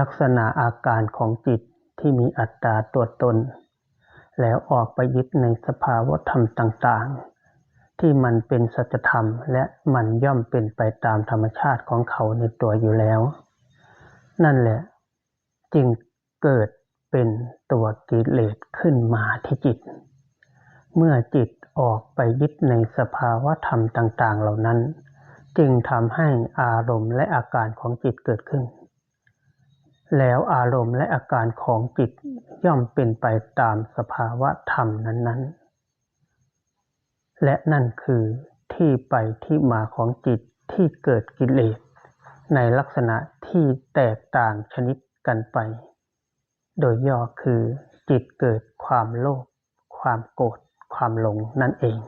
ลักษณะอาการของจิตที่มีอัตตาตัวตน แล้วออกไปยึดในสภาวธรรมต่างๆ ที่มันเป็นสัจธรรมและมันย่อมเป็นไปตามธรรมชาติของเขาในตัวอยู่แล้ว นั่นแหละจึงเกิดเป็นตัวกิเลสขึ้นมาที่จิต เมื่อจิตออกไปยึดในสภาวธรรมต่าง ๆ เหล่านั้น จึงทำให้อารมณ์และอาการของจิตเกิดขึ้น แล้วอารมณ์และอาการของจิตย่อมเป็นไปตามสภาวะธรรมนั้น ๆ และนั่นคือที่ไปที่มาของจิตที่เกิดกิเลส ในลักษณะที่แตกต่างชนิดกันไป โดยย่อคือจิตเกิดความโลภความโกรธความหลงนั่นเอง